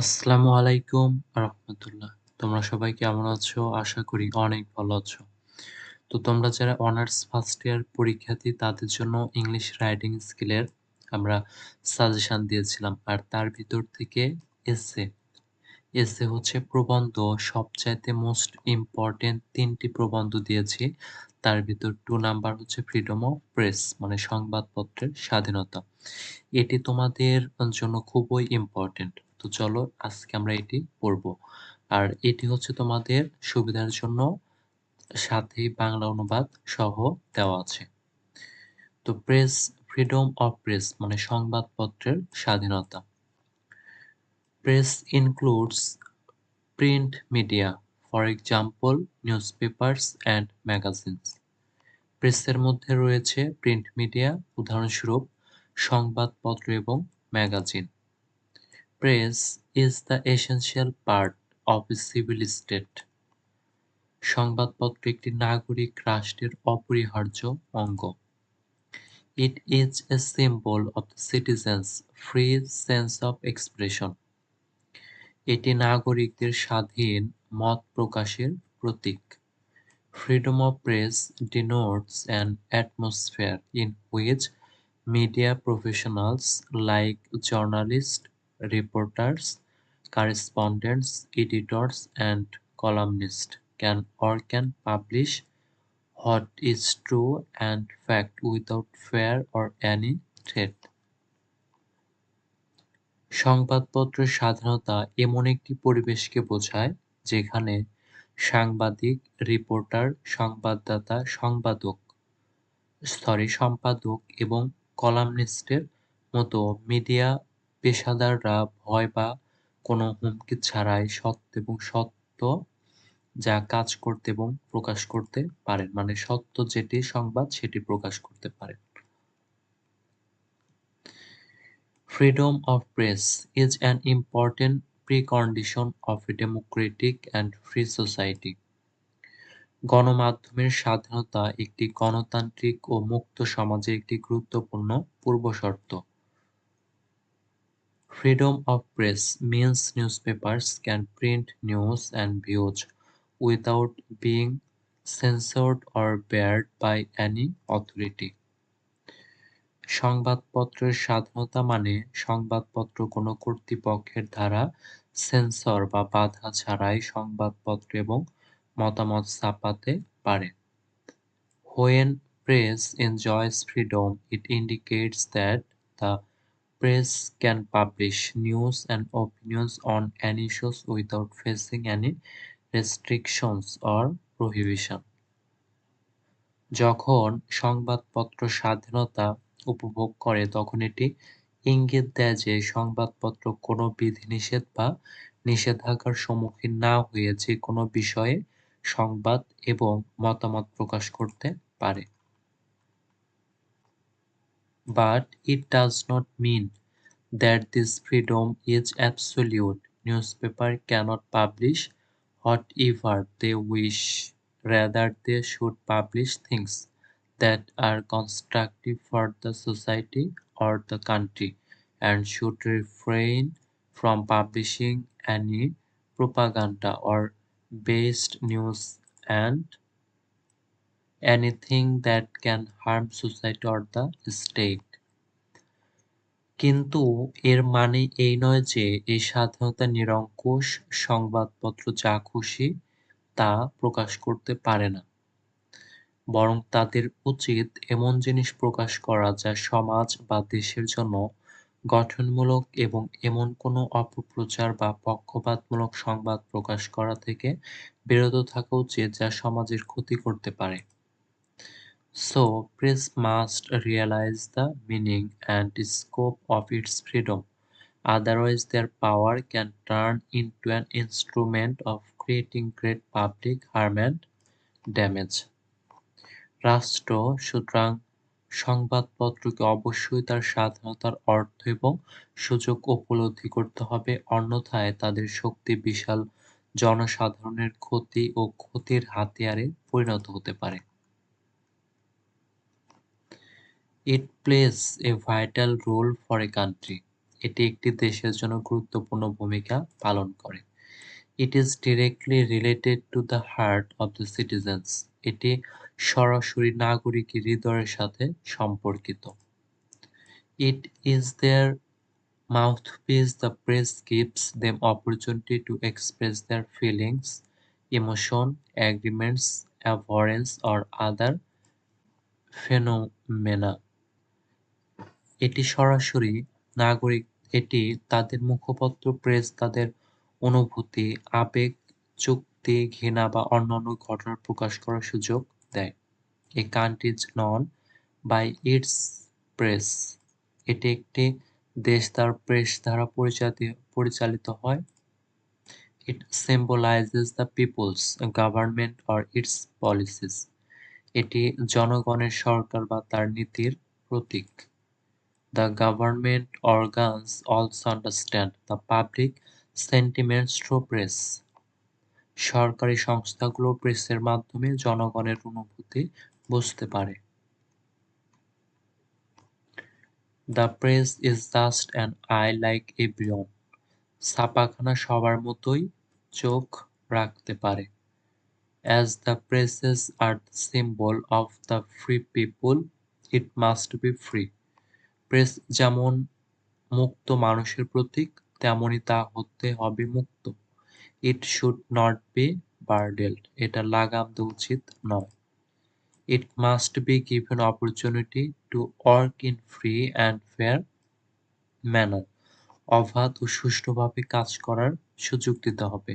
আসসালামু আলাইকুম রহমতুল্লাহ। তোমরা সবাই কেমন আছো? আশা করি অনেক ভালো আছো। তো তোমরা যারা অনার্স ফার্স্ট ইয়ার পরীক্ষার্থী, তাদের জন্য ইংলিশ রাইটিং স্কিলের আমরা সাজেশান দিয়েছিলাম। আর তার ভিতর থেকে এসে এসে হচ্ছে প্রবন্ধ। সবচাইতে মোস্ট ইম্পর্টেন্ট তিনটি প্রবন্ধ দিয়েছি। তার ভিতর টু নাম্বার হচ্ছে ফ্রিডম অফ প্রেস মানে সংবাদপত্রের স্বাধীনতা। এটি তোমাদের জন্য খুবই ইম্পর্টেন্ট তো চলো আজকে আমরা এটি পড়ব। আর এটি হচ্ছে তোমাদের সুবিধার জন্য সাথেই বাংলা অনুবাদ সহ দেওয়া আছে। তো প্রেস ফ্রিডম অফ প্রেস মানে সংবাদপত্রের স্বাধীনতা। Press includes print media for example news papers and magazines প্রেসের মধ্যে রয়েছে প্রিন্ট মিডিয়া উদাহরণস্বরূপ সংবাদপত্র এবং magazine press is the essential part a civil state সংবাদপত্র একটি নাগরিক রাষ্ট্রের অপরিহার্য অঙ্গ। It is a symbol of the citizens free sense of expression এটি নাগরিকদের স্বাধীন মত প্রকাশের প্রতীক। Freedom of press denotes an atmosphere in which media professionals like journalists, reporters, correspondents, editors, and columnists can or can publish what is true and fact without fear or any threat. সংবাদপত্রের স্বাধীনতা এমন একটি পরিবেশকে বোঝায় যেখানে সাংবাদিক reporter সংবাদদাতা সংবাদক sorry সম্পাদক এবং কলামনিস্টের মতো মিডিয়া পেশাদাররা ভয় বা কোনো হুমকি ছাড়াই সত্য এবং সত্য যা কাজ করতে এবং প্রকাশ করতে পারেন। মানে সত্য যেটি সংবাদ, সেটি প্রকাশ করতে পারে freedom of press is an important precondition of a democratic and free society গণমাধ্যমের স্বাধীনতা একটি গণতান্ত্রিক ও মুক্ত সমাজে একটি গুরুত্বপূর্ণ পূর্বশর্ত। Freedom of press means newspapers can print news and views without being censored or barred by any authority. সংবাদপত্রের স্বাধীনতা মানে সংবাদপত্র কোনো কর্তৃপক্ষের দ্বারা সেন্সর বা বাধা ছাড়াই সংবাদপত্র এবং মতামত ছাপাতে পারে When press enjoys freedom, it indicates that the press can publish news and opinions on any issues without facing any restrictions or prohibition. যখন সংবাদপত্র স্বাধীনতা উপভোগ করে, তখন এটি ইঙ্গিত দেয় যে সংবাদপত্র কোনো বিধিনিষেধ বা নিষেধাজ্ঞার সম্মুখীন না হয়ে যে কোনো বিষয়ে সংবাদ এবং মতামত প্রকাশ করতে পারে But it does not mean that this freedom is absolute. Newspaper cannot publish whatever they wish. Rather, they should publish things that are constructive for the society or the country and should refrain from publishing any propaganda or based news and anything that can harm society or the state. কিন্তু এর মানে এই নয় যে এই স্বাধীনতা নিরঙ্কুশ সংবাদপত্র যা খুশি তা প্রকাশ করতে পারে না বরং তাদের উচিত এমন জিনিস প্রকাশ করা যা সমাজ বা দেশের জন্য গঠনমূলক এবং এমন কোনো অপপ্রচার বা পক্ষপাতমূলক সংবাদ প্রকাশ করা থেকে বিরত থাকা উচিত যা সমাজের ক্ষতি করতে পারে so press must realise the meaning and scope of its freedom otherwise their power can turn into an instrument of creating great public harm and damage রাষ্ট্র সুতরাং সংবাদপত্রকে অবশ্যই তার স্বাধীনতার অর্থ এবং সুযোগ উপলব্ধি করতে হবে। অন্যথায় তাদের শক্তি বিশাল জনসাধারণের ক্ষতি ও ক্ষতির হাতিয়ারে পরিণত হতে পারে। It plays a vital role for a country এটি একটি দেশের জন্য গুরুত্বপূর্ণ ভূমিকা পালন করে। It is directly related to the heart of the citizens এটি সরাসরি নাগরিক হৃদয়ের সাথে সম্পর্কিত। It is their mouthpiece the press gives them opportunity to express their feelings emotion agreements abhorrence or other phenomena এটি সরাসরি নাগরিক, এটি তাদের মুখপত্র, প্রেস, তাদের অনুভূতি, আবেগ চুক্তি ঘৃণা বা অন্যান্য ঘটনা প্রকাশ করার সুযোগ দেয়। A country is known by its press. এটি একটি দেশ তার প্রেস দ্বারা পরিচালিত হয়। It symbolises the people's government or its policies এটি জনগণের সরকার বা তার নীতির প্রতীক। The government organs also understand the public sentiments through press সরকারি সংস্থাগুলো প্রেসের মাধ্যমে জনগণের অনুভূতি বুঝতে পারে। The press is just an eye like everyone ছাপাখানা সবার মতোই চোখ রাখতে পারে। As the presses are symbol of the free people it must be free press যেমন মুক্ত মানুষের প্রতীক তেমনই তা হতে হবে মুক্ত। It should not be bridled এটা লাগাম দেওয়া উচিত নয়। It must be given opportunity to work in free and fair manner অবাধ ও সুষ্ঠুভাবে কাজ করার সুযোগ দিতে হবে।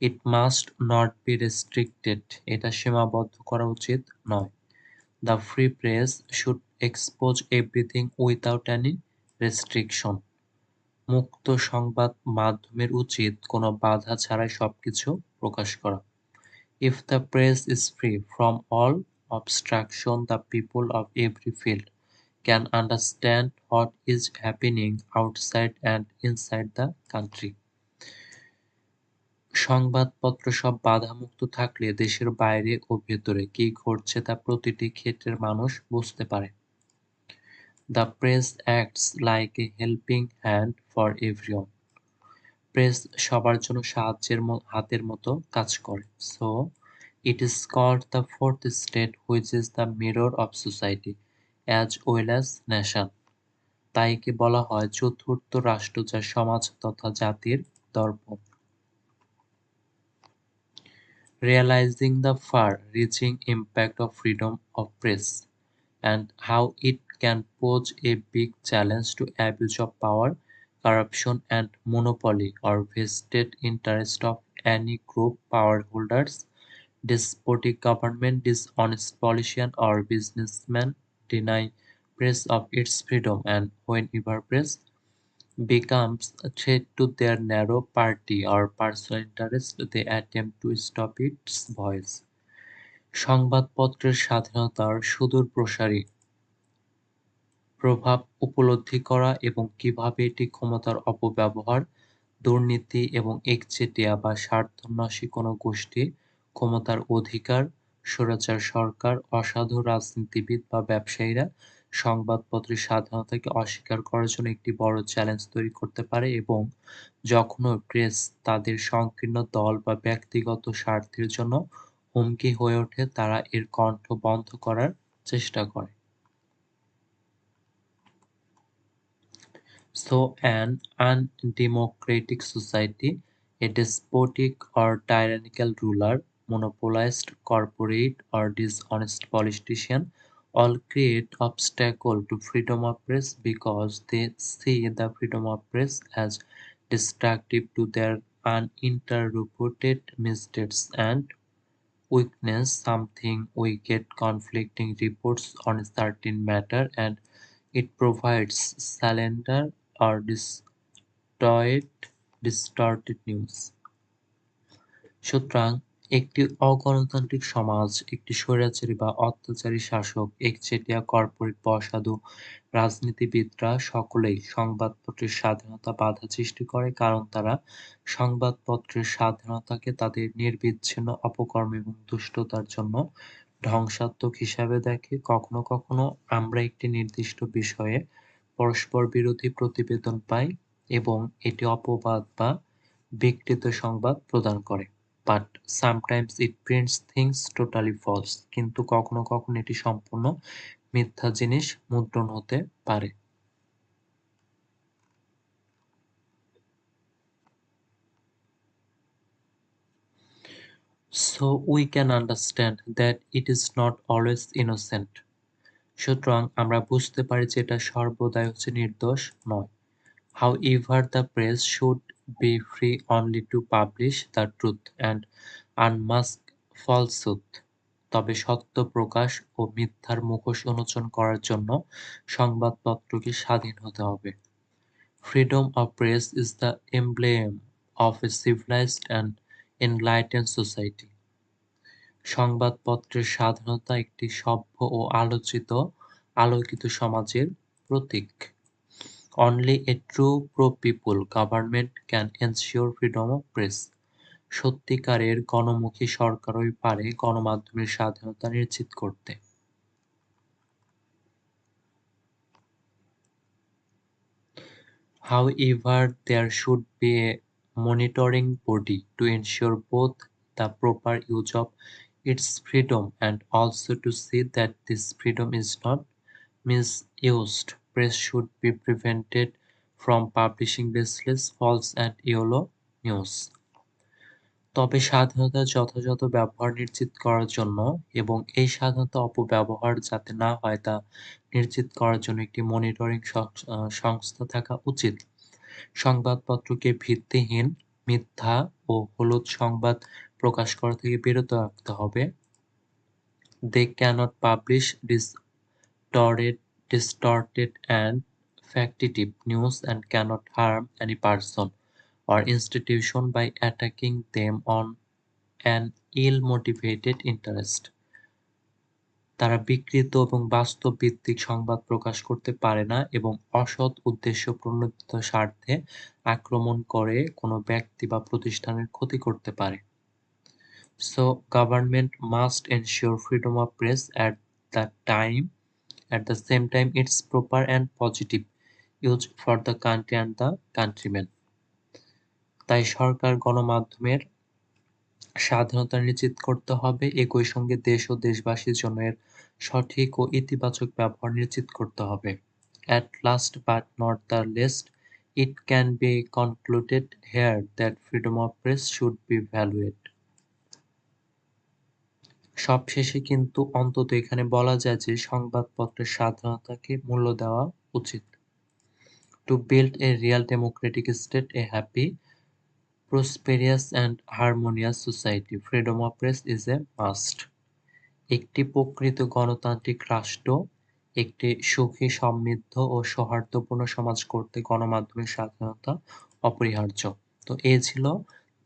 It must not be restricted এটা সীমাবদ্ধ করা উচিত নয়। The free press should expose everything without any restriction মুক্ত সংবাদ মাধ্যমের উচিত কোনো বাধা ছাড়াই সবকিছু প্রকাশ করা। If the press is free from all obstruction the people of every field can understand what is happening outside and inside the country সংবাদপত্র সব বাধামুক্ত থাকলে দেশের বাইরে ও ভেতরে কি ঘটছে তা প্রতিটি ক্ষেত্রের মানুষ বুঝতে পারে। The press acts like a helping hand for everyone press সবার জন্য সাহায্যের হাতের মতো কাজ করে। So it is called the fourth state which is the mirror of society as well as nation তাইকে বলা হয় চতুর্থ রাষ্ট্র যা সমাজ তথা জাতির দর্পণ। Realizing the far-reaching impact of freedom of press and how it can pose a big challenge to abuse of power, corruption and monopoly or vested interest of any group power holders, despotic government, dishonest politician or businessman deny press of its freedom and whenever press becomes a threat to their narrow party or personal interest, they attempt to stop its voice. সংবাদপত্রের স্বাধীনতার সুদূরপ্রসারী প্রভাব উপলব্ধি করা এবং কীভাবে এটি ক্ষমতার অপব্যবহার, দুর্নীতি এবং একচেটিয়া বা স্বার্থন্বেষী কোনো গোষ্ঠী ক্ষমতার অধিকার, স্বৈরাচার সরকার, অসাধু রাজনীতিবিদ বা ব্যবসায়ীরা সংবাদপত্রের স্বাধীনতাকে অস্বীকার করার জন্য একটি বড় চ্যালেঞ্জ তৈরি করতে পারে এবং যখনও প্রেস তাদের সংকীর্ণ দল বা ব্যক্তিগত স্বার্থের জন্য হুমকি হয়ে ওঠে তারা এর কণ্ঠ বন্ধ করার চেষ্টা করে। So an undemocratic society, a despotic or tyrannical ruler, monopolized corporate or dishonest politician all create obstacle to freedom of press because they see the freedom of press as destructive to their uninterrupted misdeeds and weakness something we get conflicting reports on a certain matter and it provides slander or distorted distorted news সুতরাং একটি অগণতান্ত্রিক সমাজ, একটি স্বৈরাচারী বা অত্যাচারী শাসক, একচেটিয়া কর্পোরেট অসাধু রাজনীতিবিদরা সকলেই সংবাদপত্রের স্বাধীনতা বাধা সৃষ্টি করে কারণ তারা সংবাদপত্রের স্বাধীনতাকে তাদের নির্বিচ্ছিন্ন অপকর্ম এবং দুষ্টতার জন্য ধ্বংসাত্মক হিসাবে দেখে। কখনো কখনো আমরা একটি নির্দিষ্ট বিষয়ে পরস্পর বিরোধী প্রতিবেদন পাই এবং এটি অপবাদ বা বিকৃত সংবাদ প্রদান করে। But sometimes it prints things totally false কিন্তু কখনো কখনো এটি সম্পূর্ণ মিথ্যা জিনিস মুদ্রণ হতে পারে So we can understand that it is not always innocent. সুতরাং আমরা বুঝতে পারি যে এটা সর্বদাই হচ্ছে নির্দোষ নয় however the press should be free only to publish the truth and unmask falsehood তবে সত্য প্রকাশ ও মিথ্যার মুখোশ উন্মোচন করার জন্য সংবাদপত্রকে স্বাধীন হতে হবে। Freedom of press is the emblem of a civilised and enlighten society সংবাদপত্রের স্বাধীনতা একটি সভ্য ও আলোচিত, আলোকিত সমাজের প্রতীক। Only a true pro people government can ensure freedom of press সত্যিকারের গণমুখী সরকারই পারে গণমাধ্যমের স্বাধীনতা নিশ্চিত করতে However, there should be a monitoring body to ensure both the proper use of its freedom and also to see that this freedom is not misused. Press should be prevented from publishing baseless, false, and yellow news. তবে স্বাধীনতার যথাযথ ব্যবহার নিশ্চিত করার জন্য এবং এই স্বাধীনতা অপব্যবহার যাতে না হয় তা নিশ্চিত করার জন্য একটি মনিটরিং সংস্থা থাকা উচিত সংবাদপত্রকে ভিত্তিহীন মিথ্যা ও হলুদ সংবাদ প্রকাশ করা থেকে বিরত রাখতে হবে they can't publish distorted distorted and factitive news and cannot harm any person or institution by attacking them on an ill-motivated interest. তারা বিকৃত এবং বাস্তব ভিত্তিক সংবাদ প্রকাশ করতে পারে না এবং অসৎ উদ্দেশ্য প্রণোদিত স্বার্থে আক্রমণ করে কোনো ব্যক্তি বা প্রতিষ্ঠানের ক্ষতি করতে পারে so government must ensure freedom of press at the time at the same time it's proper and positive use for the country and the countrymen তাই সরকার গণমাধ্যমের স্বাধীনতা নিশ্চিত করতে হবে একই সঙ্গে দেশ ও দেশবাসীর জন্য এর সঠিক ও ইতিবাচক ব্যবহার নিশ্চিত করতে হবে at last but not the least it can be concluded here that freedom of press should be valued সবশেষে কিন্তু অন্তত এখানে বলা যায় যে সংবাদপত্রের স্বাধীনতাকে মূল্য দেওয়া উচিত। To build a real democratic state a happy prosperous and harmonious society freedom of press is a must একটি প্রকৃত গণতান্ত্রিক রাষ্ট্র, একটি সুখী, সমৃদ্ধ ও সৌহার্দ্যপূর্ণ সমাজ করতে গণমাধ্যমের স্বাধীনতা অপরিহার্য। তো এ ছিল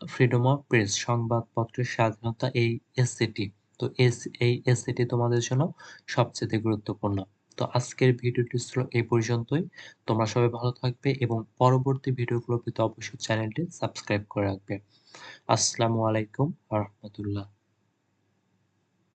ফ্রিডম অফ প্রেস সংবাদপত্রের স্বাধীনতা এই এসএটি তো এস, এই এসএটি তোমাদের জন্য সবচেয়ে গুরুত্বপূর্ণ। তো আজকের ভিডিওটি ছিল এই পর্যন্তই। তোমরা সবাই ভালো থাকবে এবং পরবর্তী ভিডিওগুলো পেতে অবশ্যই চ্যানেলটি সাবস্ক্রাইব করে রাখবে। আসসালামু আলাইকুম রহমতুল্লাহ।